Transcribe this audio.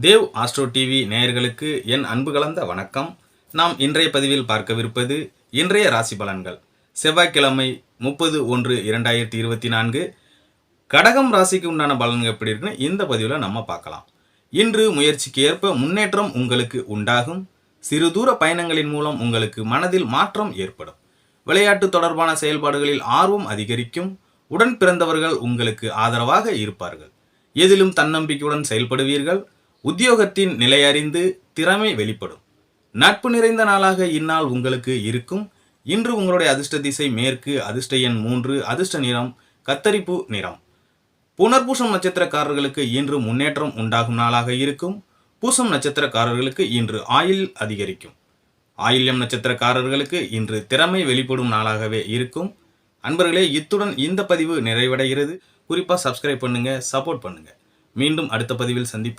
Dev astro TV நேயர்களுக்கு என் அன்பு கலந்த வணக்கம். நாம் இன்றைய பதிவில் பார்க்கவிருப்பது இன்றைய ராசி பலன்கள். செவ்வாய்க்கிழமை முப்பது ஒன்று இரண்டாயிரத்தி இருபத்தி நான்கு. கடகம் ராசிக்கு உண்டான பலன்கள் எப்படி இருக்குன்னு இந்த பதிவில் நம்ம பார்க்கலாம். இன்று முயற்சிக்கு ஏற்ப முன்னேற்றம் உங்களுக்கு உண்டாகும். சிறு தூர பயணங்களின் மூலம் உங்களுக்கு மனதில் மாற்றம் ஏற்படும். விளையாட்டு தொடர்பான செயல்பாடுகளில் ஆர்வம் அதிகரிக்கும். உடன் பிறந்தவர்கள் உங்களுக்கு ஆதரவாக இருப்பார்கள். எதிலும் தன்னம்பிக்கையுடன் செயல்படுவீர்கள். உத்தியோகத்தின் நிலையறிந்து திறமை வெளிப்படும். நட்பு நிறைந்த நாளாக இந்நாள் உங்களுக்கு இருக்கும். இன்று உங்களுடைய அதிர்ஷ்ட திசை மேற்கு அதிர்ஷ்ட எண் மூன்று அதிர்ஷ்ட நிறம் கத்தரிப்பு நிறம். புனர்பூசம் நட்சத்திரக்காரர்களுக்கு இன்று முன்னேற்றம் உண்டாகும் நாளாக இருக்கும். பூசம் நட்சத்திரக்காரர்களுக்கு இன்று ஆயில் அதிகரிக்கும். ஆயில்யம் நட்சத்திரக்காரர்களுக்கு இன்று திறமை வெளிப்படும் நாளாகவே இருக்கும். அன்பர்களே இத்துடன் இந்த பதிவு நிறைவடைகிறது. குறிப்பாக சப்ஸ்கிரைப் பண்ணுங்க சப்போர்ட் பண்ணுங்க. மீண்டும் அடுத்த பதிவில் சந்திப்போம்.